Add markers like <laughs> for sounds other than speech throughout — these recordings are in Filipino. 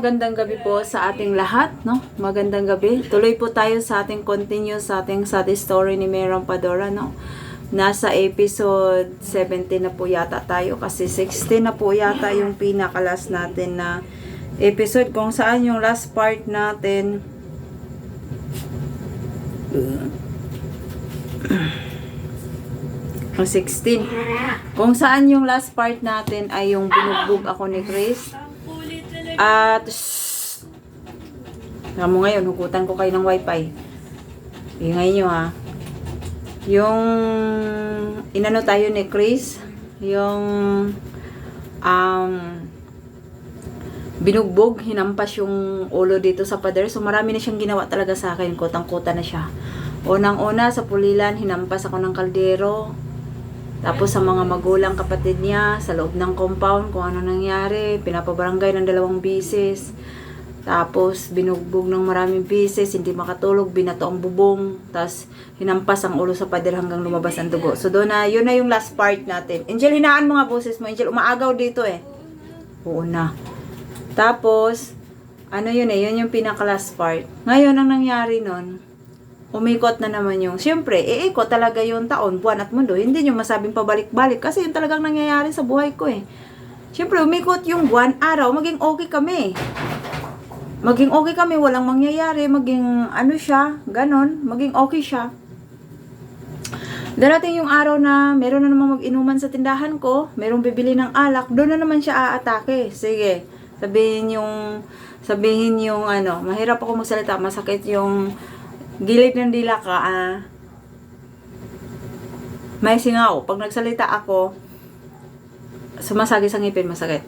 magandang gabi po sa ating lahat, no? Magandang gabi. Tuloy po tayo sa ating continue sa ating sad story ni Meron Padora, no? Nasa episode 17 na po yata tayo kasi 16 na po yata yung pinakalas natin na episode kung saan yung last part natin ang 16 kung saan yung last part natin ay yung binugbog ako ni Chris at. Alam mo ngayon, hukutan ko kayo ng wifi. Ingay nyo ha. Yung, inano tayo ni Chris, yung, um, binugbog, hinampas yung ulo dito sa pader. So, marami na siyang ginawa talaga sa akin. Kutang-kuta na siya. Unang-una, sa pulilan, hinampas ako ng kaldero. Tapos sa mga magulang kapatid niya, sa loob ng compound, kung ano nangyari, pinapabarangay ng dalawang bisis. Tapos binugbog ng maraming bisis, hindi makatulog, binato ang bubong. Tapos hinampas ang ulo sa pader hanggang lumabas ang dugo. So doon na, yun na yung last part natin. Angel, hinaan mo nga boses mo. Angel, umaagaw dito eh. Oo na. Tapos, ano yun eh, yun yung pinaka last part. Ngayon, ang nangyari nun, umikot na naman yung, siyempre, iikot talaga yung taon, buwan at mundo. Hindi nyo masabing pabalik-balik kasi yun talagang nangyayari sa buhay ko eh. Siyempre, umikot yung buwan, araw, maging okay kami. Maging okay kami, walang mangyayari, maging ano siya, ganon, maging okay siya. Darating yung araw na meron na naman mag-inuman sa tindahan ko, merong bibili ng alak, doon na naman siya aatake. Sige, sabihin yung, sabihin yung ano, mahirap ako magsalita, masakit yung gilid ng dila ka, ah, may singaw. Pag nagsalita ako, sumasagi sa ngipin, masakit.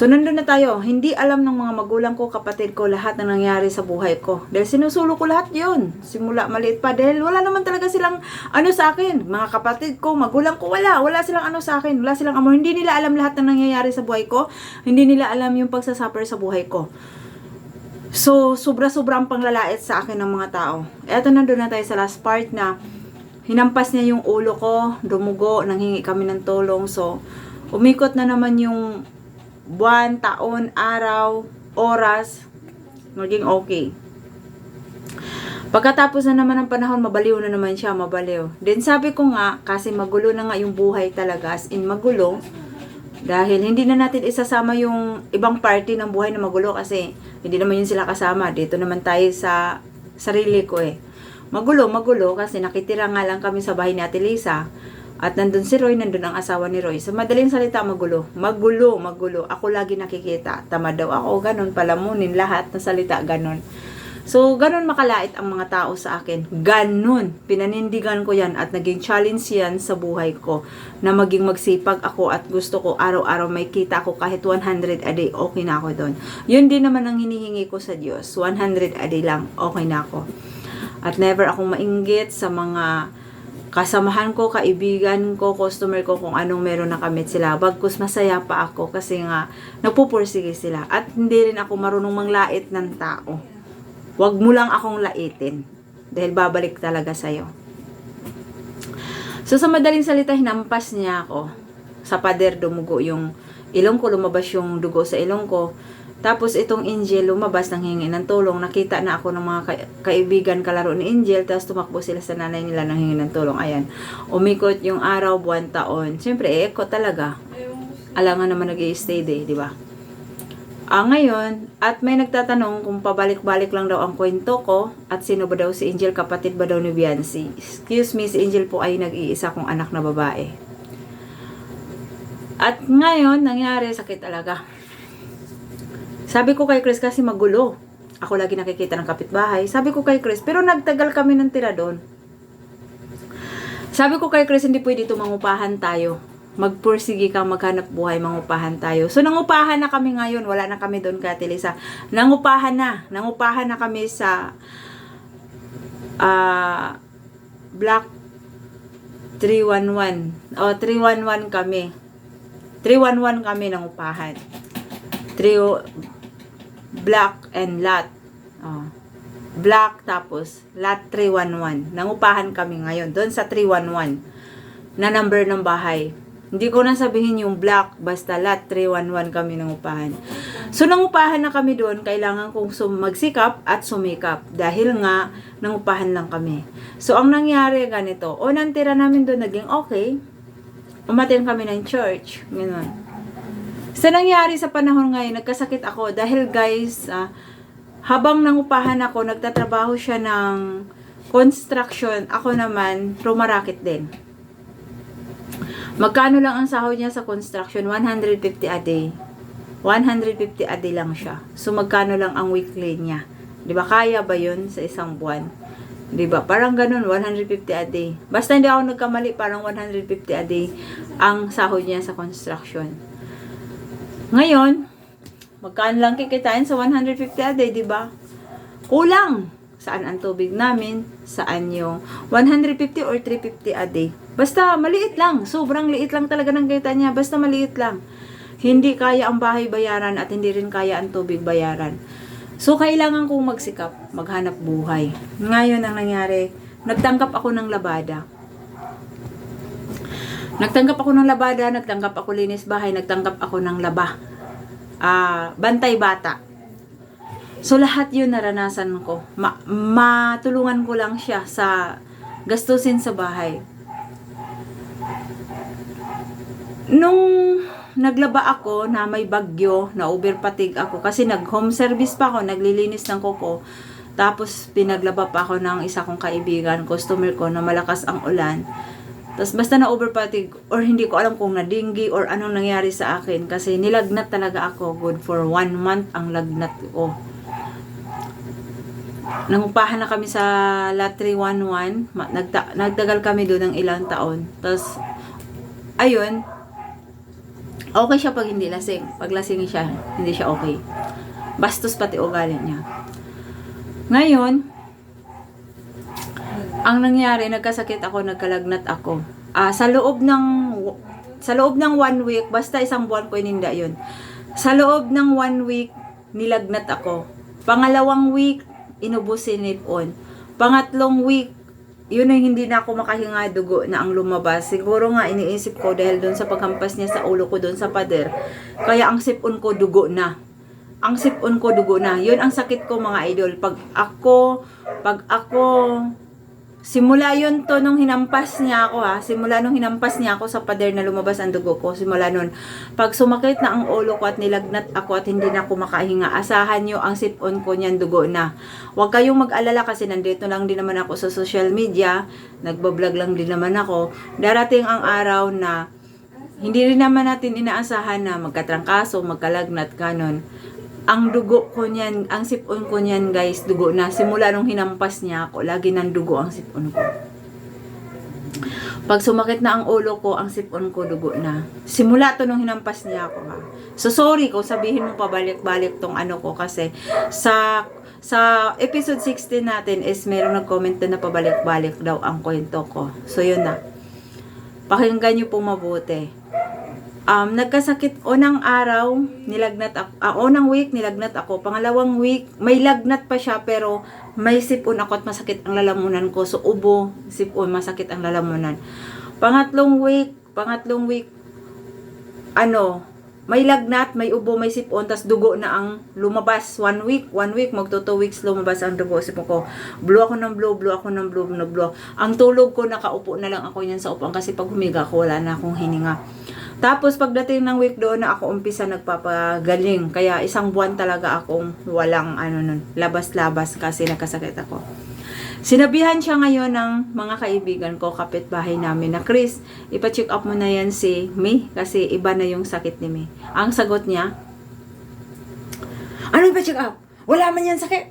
So, nandun na tayo. Hindi alam ng mga magulang ko, kapatid ko, lahat na nangyari sa buhay ko. Dahil sinusulo ko lahat yon Simula maliit pa. Dahil wala naman talaga silang ano sa akin. Mga kapatid ko, magulang ko, wala. Wala silang ano sa akin. Wala silang amor. Hindi nila alam lahat na nangyayari sa buhay ko. Hindi nila alam yung pagsasuffer sa buhay ko. So, sobra-sobra ang panglalait sa akin ng mga tao. Eto nandun na tayo sa last part na hinampas niya yung ulo ko, dumugo, nanghingi kami ng tulong. So, umikot na naman yung buwan, taon, araw, oras, maging okay. Pagkatapos na naman ng panahon, mabaliw na naman siya, mabaliw. Then sabi ko nga, kasi magulo na nga yung buhay talaga, as in magulo, dahil hindi na natin isasama yung ibang party ng buhay na magulo kasi hindi naman yun sila kasama. Dito naman tayo sa sarili ko eh. Magulo, magulo kasi nakitira nga lang kami sa bahay ni Ate Lisa. At nandun si Roy, nandun ang asawa ni Roy. Sa madaling salita, magulo. Magulo, magulo. Ako lagi nakikita. Tama daw ako, ganun. Palamunin lahat na salita, ganun. So, ganun makalait ang mga tao sa akin. Ganun. Pinanindigan ko yan at naging challenge yan sa buhay ko na maging magsipag ako at gusto ko araw-araw may kita ako kahit 100 a day, okay na ako doon. Yun din naman ang hinihingi ko sa Diyos. 100 a day lang, okay na ako. At never akong mainggit sa mga kasamahan ko, kaibigan ko, customer ko kung anong meron na kamit sila. Bagkus masaya pa ako kasi nga napupursige sila. At hindi rin ako marunong manglait ng tao. Huwag mo lang akong laitin. Dahil babalik talaga sa'yo. So sa madaling salita, hinampas niya ako. Sa pader, dumugo yung ilong ko, lumabas yung dugo sa ilong ko. Tapos itong Angel lumabas nang hingi ng tulong. Nakita na ako ng mga ka- kaibigan kalaro ni Angel. Tapos tumakbo sila sa nanay nila nang hingi ng tulong. Ayan. Umikot yung araw, buwan, taon. Siyempre, eh, talaga. Alangan naman nag stay day, di ba? Ah, ngayon, at may nagtatanong kung pabalik-balik lang daw ang kwento ko at sino ba daw si Angel, kapatid ba daw ni Biancy. Excuse me, si Angel po ay nag-iisa kong anak na babae. At ngayon, nangyari, sakit talaga. Sabi ko kay Chris kasi magulo. Ako lagi nakikita ng kapitbahay. Sabi ko kay Chris, pero nagtagal kami ng tira doon. Sabi ko kay Chris, hindi pwede ito mangupahan tayo. Magpursige kang maghanap buhay, mangupahan tayo. So, nangupahan na kami ngayon. Wala na kami doon, Kati Lisa. Nangupahan na. Nangupahan na kami sa ah Black 311. O, 311 kami. 311 kami nangupahan. 3 black and lot. Oh. Black tapos lot 311. Nangupahan kami ngayon doon sa 311 na number ng bahay. Hindi ko na sabihin yung black, basta lot 311 kami nangupahan. So nangupahan na kami doon, kailangan kong sum- magsikap at sumikap dahil nga nangupahan lang kami. So ang nangyari ganito, unang tira namin doon naging okay. Umatin kami ng church, gano'n. Sa nangyari sa panahon ngayon, nagkasakit ako dahil guys, ah, habang nangupahan ako, nagtatrabaho siya ng construction, ako naman, rumarakit din. Magkano lang ang sahod niya sa construction? 150 a day. 150 a day lang siya. So, magkano lang ang weekly niya? Di ba? Kaya ba yun sa isang buwan? Di ba? Parang ganun, 150 a day. Basta hindi ako nagkamali, parang 150 a day ang sahod niya sa construction. Ngayon, magkano lang kikitain sa 150 a day, di ba? Kulang. Saan ang tubig namin? Saan yung 150 or 350 a day? Basta maliit lang. Sobrang liit lang talaga ng kita niya. Basta maliit lang. Hindi kaya ang bahay bayaran at hindi rin kaya ang tubig bayaran. So, kailangan kong magsikap, maghanap buhay. Ngayon ang nangyari, nagtanggap ako ng labada. Nagtanggap ako ng labada, nagtanggap ako linis bahay, nagtanggap ako ng laba. Ah, bantay bata. So, lahat yun naranasan ko. Ma- matulungan ko lang siya sa gastusin sa bahay. Nung naglaba ako na may bagyo, na overpatig ako, kasi nag-home service pa ako, naglilinis ng koko. Tapos, pinaglaba pa ako ng isa kong kaibigan, customer ko, na malakas ang ulan. Tapos basta na overpatig or hindi ko alam kung nadinggi or anong nangyari sa akin kasi nilagnat talaga ako good for one month ang lagnat ko. Nangupahan na kami sa lot 311. Ma- Nagta- nagtagal kami doon ng ilang taon. Tapos, ayun, okay siya pag hindi lasing. Pag lasing siya, hindi siya okay. Bastos pati ugali niya. Ngayon, ang nangyari, nagkasakit ako, nagkalagnat ako. Ah, sa loob ng sa loob ng one week, basta isang buwan ko ininda yun. Sa loob ng one week, nilagnat ako. Pangalawang week, inubos si Nipon. Pangatlong week, yun ang hindi na ako makahinga dugo na ang lumabas. Siguro nga iniisip ko dahil doon sa paghampas niya sa ulo ko doon sa pader. Kaya ang sipon ko dugo na. Ang sipon ko dugo na. Yun ang sakit ko mga idol. Pag ako, pag ako, simula yun to nung hinampas niya ako ha. Simula nung hinampas niya ako sa pader na lumabas ang dugo ko. Simula nun. Pag sumakit na ang ulo ko at nilagnat ako at hindi na ako makahinga, asahan nyo ang sipon ko niyan dugo na. Huwag kayong mag-alala kasi nandito lang din naman ako sa social media. Nagbablog lang din naman ako. Darating ang araw na hindi rin naman natin inaasahan na magkatrangkaso, magkalagnat, kanon. Ang dugo ko niyan, ang sipon ko niyan guys, dugo na. Simula nung hinampas niya ako, lagi ng dugo ang sipon ko. Pag sumakit na ang ulo ko, ang sipon ko dugo na. Simula to nung hinampas niya ako ha. So sorry kung sabihin mo pabalik-balik tong ano ko kasi sa sa episode 16 natin is merong nag-comment na pabalik-balik daw ang kwento ko. So yun na. Pakinggan niyo po mabuti. Um, nagkasakit unang araw, nilagnat ako. Ah, unang week, nilagnat ako. Pangalawang week, may lagnat pa siya pero may sipon ako at masakit ang lalamunan ko. So, ubo, sipon, masakit ang lalamunan. Pangatlong week, pangatlong week, ano, may lagnat, may ubo, may sipon, tas dugo na ang lumabas. One week, one week, magto two weeks lumabas ang dugo. Sipon ko, blue ako ng blue, blue ako ng blue, ng blue. Ang tulog ko, nakaupo na lang ako yan sa upuan kasi pag humiga ko, wala na akong hininga. Tapos pagdating ng week doon na ako umpisa nagpapagaling. Kaya isang buwan talaga akong walang ano nun, labas-labas kasi nakasakit ako. Sinabihan siya ngayon ng mga kaibigan ko, kapitbahay namin, na Chris, ipa-check up mo na yan si May kasi iba na yung sakit ni May. Ang sagot niya, ano ipa-check up? Wala man yan sakit.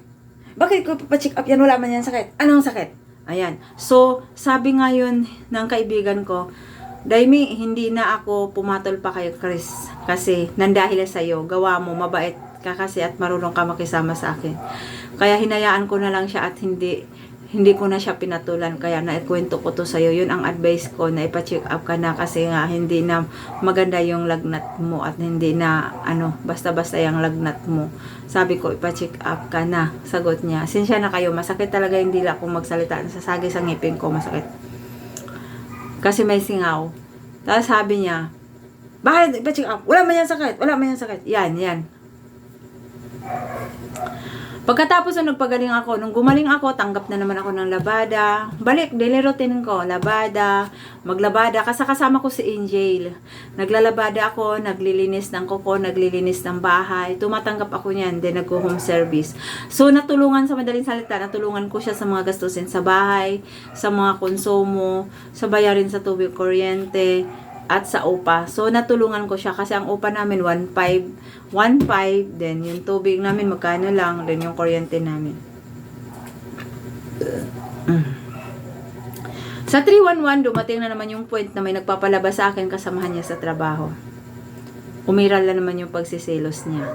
Bakit ko ipa-check up yan? Wala man yan sakit. Anong sakit? Ayan. So, sabi ngayon ng kaibigan ko, Daimi, hindi na ako pumatol pa kay Chris kasi nandahil sa iyo. Gawa mo, mabait ka kasi at marunong ka makisama sa akin. Kaya hinayaan ko na lang siya at hindi hindi ko na siya pinatulan. Kaya naikwento ko to sa'yo. Yun ang advice ko na ipa-check up ka na kasi nga hindi na maganda yung lagnat mo at hindi na ano basta-basta yung lagnat mo. Sabi ko ipa-check up ka na sagot niya. Sinsya na kayo masakit talaga hindi lang ako magsalita. Nasasagi sa ngipin ko masakit kasi may singaw. Tapos sabi niya, bakit ipa-check up? Wala man yan sakit, wala man yan sakit. Yan, yan. Pagkatapos nung nagpagaling ako, nung gumaling ako, tanggap na naman ako ng labada. Balik, daily routine ko, labada, maglabada, kasakasama ko si Angel. Naglalabada ako, naglilinis ng kuko, naglilinis ng bahay. Tumatanggap ako niyan, then nag-home service. So, natulungan sa madaling salita, natulungan ko siya sa mga gastusin sa bahay, sa mga konsumo, sa bayarin sa tubig, kuryente, at sa upa. So, natulungan ko siya kasi ang upa namin 1.5, 1.5, then yung tubig namin magkano lang, then yung kuryente namin. Sa 311, dumating na naman yung point na may nagpapalabas sa akin kasamahan niya sa trabaho. Umiral na naman yung pagsiselos niya.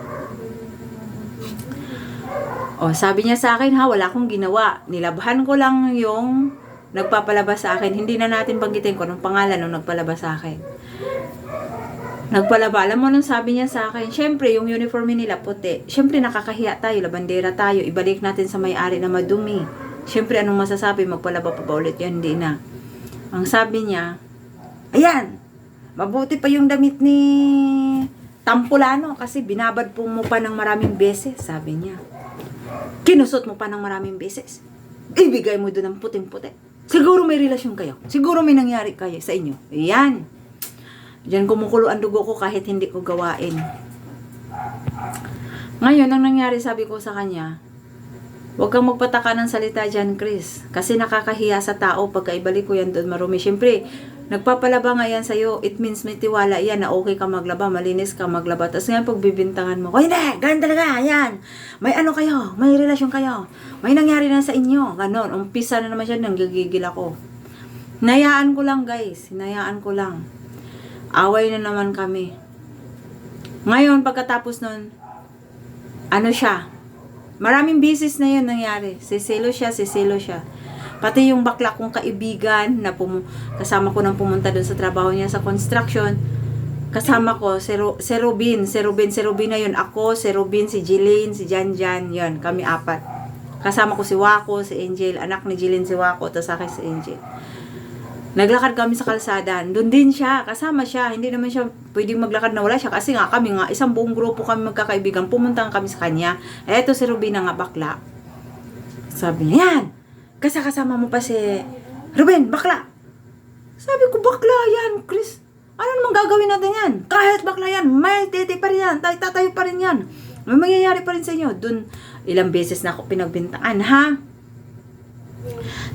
O, sabi niya sa akin, ha, wala akong ginawa. Nilabhan ko lang yung nagpapalabas sa akin. Hindi na natin banggitin ko ng pangalan nung nagpalabas sa akin. Nagpalaba. Alam mo nung sabi niya sa akin, syempre, yung uniforme nila puti. Syempre, nakakahiya tayo, labandera tayo. Ibalik natin sa may-ari na madumi. Syempre, anong masasabi? Magpalaba pa ba ulit yan? Hindi na. Ang sabi niya, ayan, mabuti pa yung damit ni Tampulano kasi binabad po mo pa ng maraming beses, sabi niya. Kinusot mo pa ng maraming beses. Ibigay mo doon ng puting-puti. Siguro may relasyon kayo. Siguro may nangyari kayo sa inyo. Yan. Diyan kumukulo ang dugo ko kahit hindi ko gawain. Ngayon, ang nangyari sabi ko sa kanya, Huwag kang magpataka ng salita dyan, Chris. Kasi nakakahiya sa tao pagka ibalik ko yan doon marumi. Siyempre, nagpapalaba nga yan sa'yo. It means may tiwala yan na okay ka maglaba, malinis ka maglaba. Tapos ngayon pagbibintangan mo, hindi, ganun talaga, yan. May ano kayo, may relasyon kayo. May nangyari na sa inyo. Ganon, umpisa na naman siya, nanggigigil ako. Nayaan ko lang, guys. Hinayaan ko lang. Away na naman kami. Ngayon, pagkatapos nun, ano siya, Maraming bisis na yun nangyari. Siselo siya, siselo siya. Pati yung bakla kong kaibigan na pum- kasama ko nang pumunta doon sa trabaho niya sa construction. Kasama ko, si, Ro- si Robin. Si Robin, si Robin na yun. Ako, si Robin, si Jillian, si Janjan. Yun, kami apat. Kasama ko si Wako, si Angel. Anak ni Jillian si Wako, tapos akin si Angel. Naglakad kami sa kalsada. Doon din siya, kasama siya. Hindi naman siya pwedeng maglakad na wala siya. Kasi nga kami nga, isang buong grupo kami magkakaibigan. Pumunta kami sa kanya. Eto si Rubina nga bakla. Sabi niya, yan! Kasi kasama mo pa si Ruben, bakla! Sabi ko, bakla yan, Chris. Ano naman gagawin natin yan? Kahit bakla yan, may titi pa rin yan. Tay tatayo pa rin yan. May mangyayari pa rin sa inyo. Doon, ilang beses na ako pinagbintaan, ha?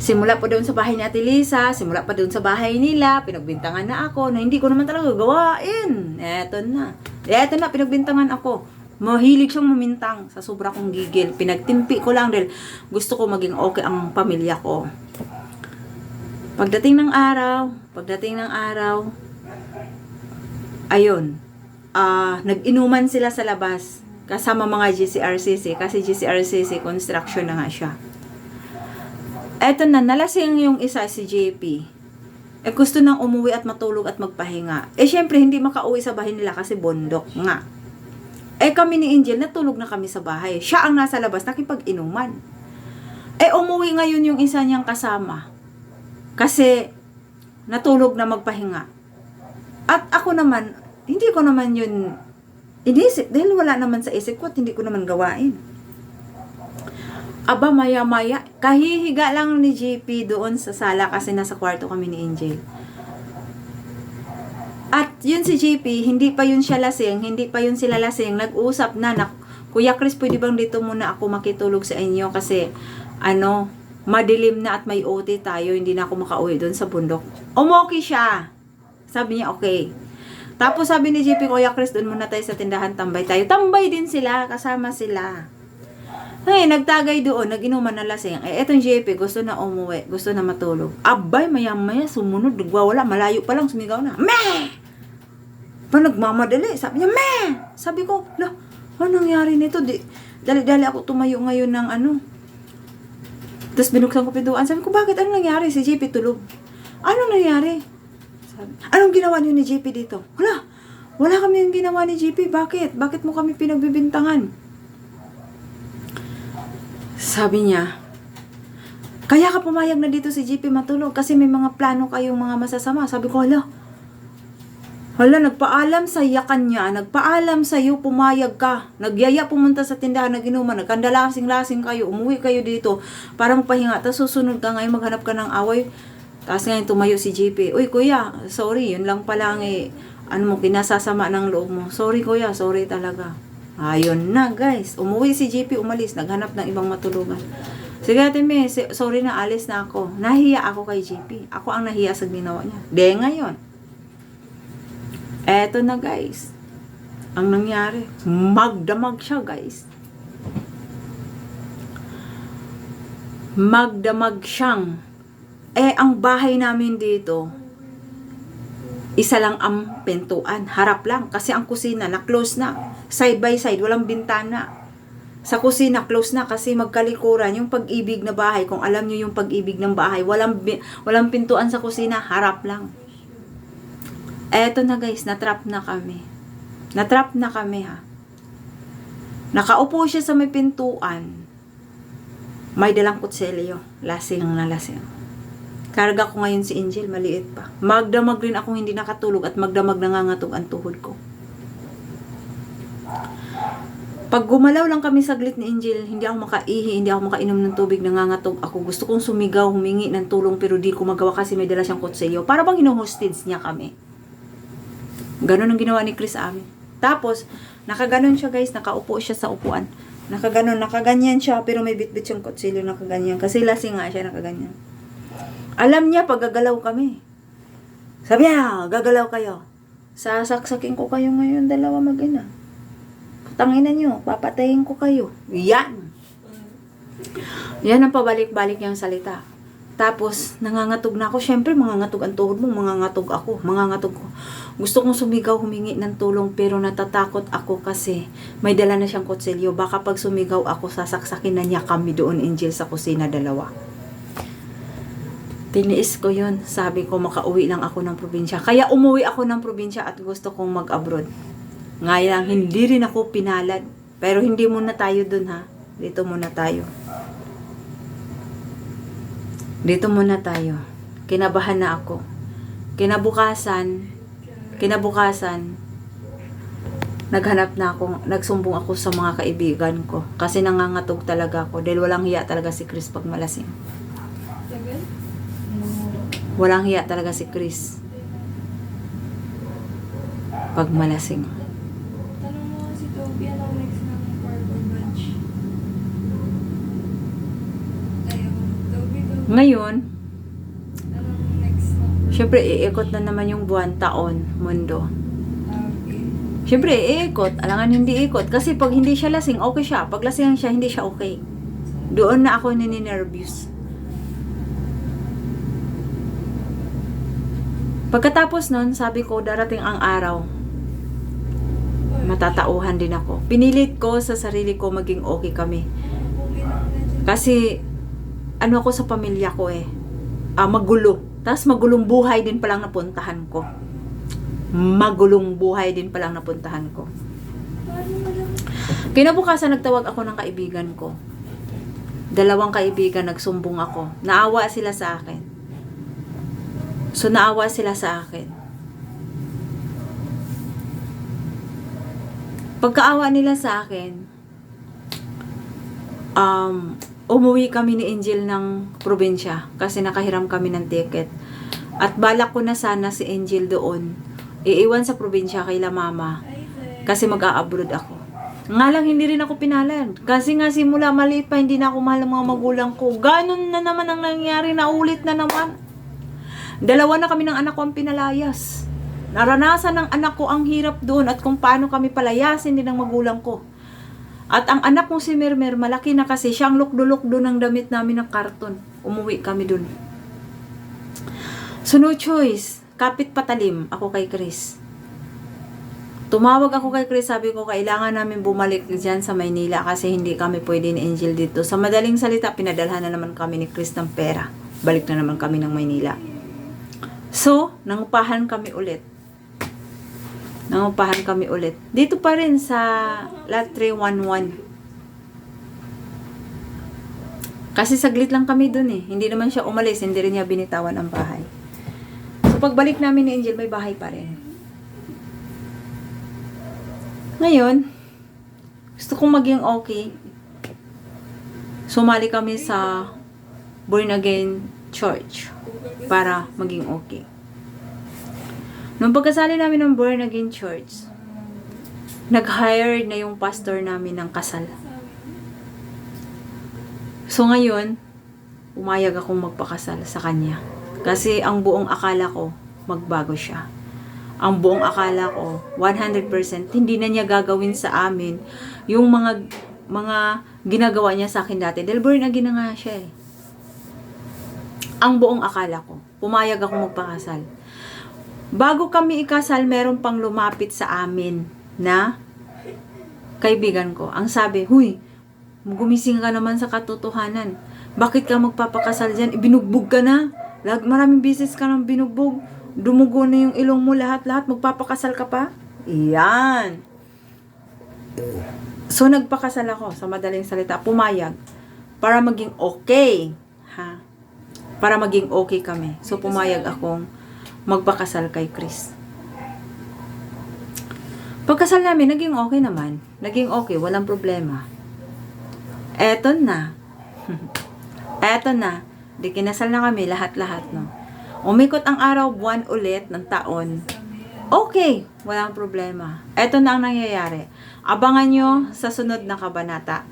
Simula pa doon sa bahay ni Ate Lisa, simula pa doon sa bahay nila, pinagbintangan na ako na hindi ko naman talaga gawain. Eto na. Eto na, pinagbintangan ako. Mahilig siyang mamintang sa sobra kong gigil. Pinagtimpi ko lang dahil gusto ko maging okay ang pamilya ko. Pagdating ng araw, pagdating ng araw, ayun, ah nag-inuman sila sa labas kasama mga GCRCC kasi GCRCC construction na nga siya. Eto na, nalasing yung isa si JP. Eh, gusto nang umuwi at matulog at magpahinga. Eh, syempre, hindi makauwi sa bahay nila kasi bondok nga. Eh, kami ni Angel, natulog na kami sa bahay. Siya ang nasa labas, nakipag-inuman. Eh, umuwi ngayon yung isa niyang kasama. Kasi, natulog na magpahinga. At ako naman, hindi ko naman yun inisip. Dahil wala naman sa isip ko at hindi ko naman gawain. Aba, maya-maya, kahihiga lang ni JP doon sa sala kasi nasa kwarto kami ni Angel. At yun si JP, hindi pa yun siya lasing, hindi pa yun sila lasing, nag-usap na na, Kuya Chris, pwede bang dito muna ako makitulog sa inyo kasi, ano, madilim na at may OT tayo, hindi na ako makauwi doon sa bundok. Umoki siya. Sabi niya, okay. Tapos sabi ni JP, Kuya Chris, doon muna tayo sa tindahan, tambay tayo. Tambay din sila, kasama sila. Hey, nagtagay doon, nag-inuman na lasing. Eh, etong JP, gusto na umuwi, gusto na matulog. Abay, maya-maya, sumunod, nagwawala, malayo pa lang, sumigaw na. Meh! Pa nagmamadali, sabi niya, meh! Sabi ko, lah, ano nangyari nito? Di, dali-dali ako tumayo ngayon ng ano. Tapos binuksan ko pintuan, sabi ko, bakit? Ano nangyari? Si JP tulog. Ano nangyari? Sabi, anong ginawa niyo ni JP dito? Wala, wala kami yung ginawa ni JP. Bakit? Bakit mo kami pinagbibintangan? Sabi niya, kaya ka pumayag na dito si JP matulog kasi may mga plano kayong mga masasama. Sabi ko, hala, Hala, nagpaalam sa yakan niya, nagpaalam sa iyo, pumayag ka. Nagyaya pumunta sa tindahan na ginuman, nagkandalasing-lasing kayo, umuwi kayo dito para magpahinga. Tapos susunod ka ngayon, maghanap ka ng away. Tapos ngayon tumayo si JP, Uy kuya, sorry, yun lang pala ang eh, ano mo, kinasasama ng loob mo. Sorry kuya, sorry talaga. Ayun na guys, umuwi si JP, umalis, naghanap ng ibang matulungan. Sige ate si- sorry na, alis na ako. Nahiya ako kay JP. Ako ang nahiya sa ginawa niya. De ngayon, Eto na guys. Ang nangyari, magdamag siya guys. Magdamag siyang. Eh, ang bahay namin dito, isa lang ang pintuan. Harap lang. Kasi ang kusina, na-close na. Side by side, walang bintana. Sa kusina, close na kasi magkalikuran. Yung pag-ibig na bahay, kung alam nyo yung pag-ibig ng bahay, walang, walang pintuan sa kusina, harap lang. Eto na guys, natrap na kami. Natrap na kami ha. Nakaupo siya sa may pintuan. May dalang kutselyo. Lasing na lasing. Karga ko ngayon si Angel, maliit pa. Magdamag rin akong hindi nakatulog at magdamag nangangatog ang tuhod ko. Pag gumalaw lang kami saglit ni Angel, hindi ako makaihi, hindi ako makainom ng tubig, nangangatog ako. Gusto kong sumigaw, humingi ng tulong pero di ko magawa kasi may dala siyang kutselyo. Para bang hinuhostage niya kami. Ganon ang ginawa ni Chris amin. Tapos, nakaganon siya guys, nakaupo siya sa upuan. Nakaganon, nakaganyan siya, pero may bitbit siyang kutsilyo, nakaganyan. Kasi lasing nga siya, nakaganyan. Alam niya, pag gagalaw kami. Sabi niya, gagalaw kayo. Sasaksakin ko kayo ngayon, dalawa mag-ina. Tanginan niyo, papatayin ko kayo. Yan. Yan ang pabalik-balik niyang salita. Tapos, nangangatog na ako. Siyempre, mangangatog ang tuhod mo. Mangangatog ako. Mangangatog ko. Gusto kong sumigaw, humingi ng tulong, pero natatakot ako kasi may dala na siyang kutsilyo. Baka pag sumigaw ako, sasaksakin na niya kami doon, Angel, sa kusina dalawa. Tiniis ko yun. Sabi ko, makauwi lang ako ng probinsya. Kaya umuwi ako ng probinsya at gusto kong mag-abroad. Ngayon lang, hindi rin ako pinalad. Pero hindi muna tayo dun ha. Dito muna tayo. Dito muna tayo. Kinabahan na ako. Kinabukasan, kinabukasan, naghanap na ako, nagsumbong ako sa mga kaibigan ko. Kasi nangangatog talaga ako. Dahil walang hiya talaga si Chris pag malasing. Walang hiya talaga si Chris pag malasing. Tanong mo si Toby, anong next ng purple badge? Ayaw. Toby, Toby. Ngayon, Anong next ng syempre iikot na naman yung buwan, taon, mundo. Okay. Syempre, iikot. Alangan hindi ikot. Kasi pag hindi siya lasing, okay siya. Pag lasing siya, hindi siya okay. Doon na ako nininervous. Pagkatapos nun, sabi ko, darating ang araw. Matatauhan din ako. Pinilit ko sa sarili ko maging okay kami. Kasi, ano ako sa pamilya ko eh. Ah, magulo. Tapos magulong buhay din palang napuntahan ko. Magulong buhay din palang napuntahan ko. Kinabukasan nagtawag ako ng kaibigan ko. Dalawang kaibigan nagsumbong ako. Naawa sila sa akin. So naawa sila sa akin. Pagkaawa nila sa akin, um, umuwi kami ni Angel ng probinsya kasi nakahiram kami ng ticket. At balak ko na sana si Angel doon. Iiwan sa probinsya kay la mama kasi mag-a-abroad ako. Nga lang, hindi rin ako pinalan. Kasi nga simula maliit pa, hindi na ako mahal ng mga magulang ko. Ganon na naman ang nangyari, naulit na naman. Dalawa na kami ng anak ko ang pinalayas. Naranasan ng anak ko ang hirap doon at kung paano kami palayasin din ng magulang ko. At ang anak kong si Mermer, malaki na kasi siyang lukdo-lukdo ng damit namin ng karton. Umuwi kami doon. So no choice, kapit patalim ako kay Chris. Tumawag ako kay Chris, sabi ko, kailangan namin bumalik dyan sa Maynila kasi hindi kami pwede ni Angel dito. Sa madaling salita, pinadalhan na naman kami ni Chris ng pera. Balik na naman kami ng Maynila. So, nangupahan kami ulit. Nangupahan kami ulit. Dito pa rin sa Lot 311. Kasi saglit lang kami dun eh. Hindi naman siya umalis, hindi rin niya binitawan ang bahay. So, pagbalik namin ni Angel, may bahay pa rin. Ngayon, gusto kong maging okay. Sumali kami sa Born Again Church para maging okay. Nung pagkasali namin ng Born Again Church, nag-hire na yung pastor namin ng kasal. So ngayon, umayag akong magpakasal sa kanya. Kasi ang buong akala ko, magbago siya. Ang buong akala ko, 100% hindi na niya gagawin sa amin yung mga mga ginagawa niya sa akin dati. Dahil born again na nga siya eh. Ang buong akala ko, pumayag ako magpakasal. Bago kami ikasal, meron pang lumapit sa amin na kaibigan ko. Ang sabi, Huy, gumising ka naman sa katotohanan. Bakit ka magpapakasal dyan? Ibinugbog ka na. Lag, maraming business ka nang binugbog. Dumugo na yung ilong mo lahat-lahat. Magpapakasal ka pa? Iyan. So, nagpakasal ako sa madaling salita. Pumayag. Para maging okay. Ha? Para maging okay kami. So, pumayag akong magpakasal kay Chris. Pagkasal namin, naging okay naman. Naging okay, walang problema. Eto na. <laughs> Eto na. Di kinasal na kami, lahat-lahat, no. Umikot ang araw, buwan ulit ng taon. Okay, walang problema. Eto na ang nangyayari. Abangan nyo sa sunod na kabanata.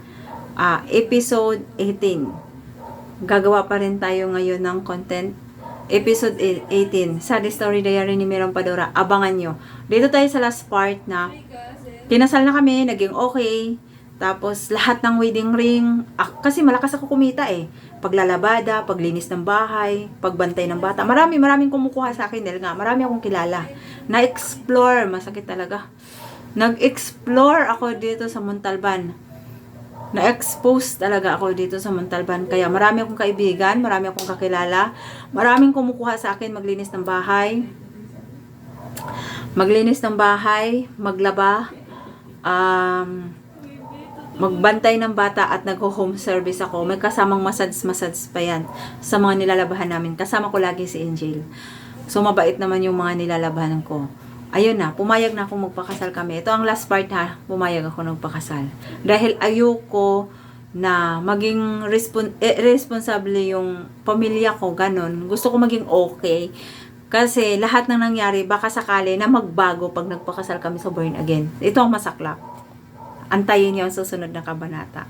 Ah, episode 18. Gagawa pa rin tayo ngayon ng content. Episode 18. Sad Story Diary ni Miram Padora. Abangan nyo. Dito tayo sa last part na kinasal na kami, naging okay. Tapos, lahat ng wedding ring, ah, kasi malakas ako kumita eh. Paglalabada, paglinis ng bahay, pagbantay ng bata. Marami, maraming kumukuha sa akin dahil nga, marami akong kilala. Na-explore, masakit talaga. Nag-explore ako dito sa Montalban. Na-expose talaga ako dito sa Montalban. Kaya marami akong kaibigan, marami akong kakilala. Maraming kumukuha sa akin maglinis ng bahay. Maglinis ng bahay, maglaba, um, magbantay ng bata at nag-home service ako. May kasamang masads-masads pa yan sa mga nilalabahan namin. Kasama ko lagi si Angel. So, mabait naman yung mga nilalabahan ko. Ayun na, pumayag na akong magpakasal kami. Ito ang last part ha, pumayag ako magpakasal. Dahil ayoko na maging respon- eh, responsable yung pamilya ko, ganun. Gusto ko maging okay. Kasi lahat ng nangyari, baka sakali na magbago pag nagpakasal kami sa born again. Ito ang masaklap. Antayin niyo ang susunod na kabanata.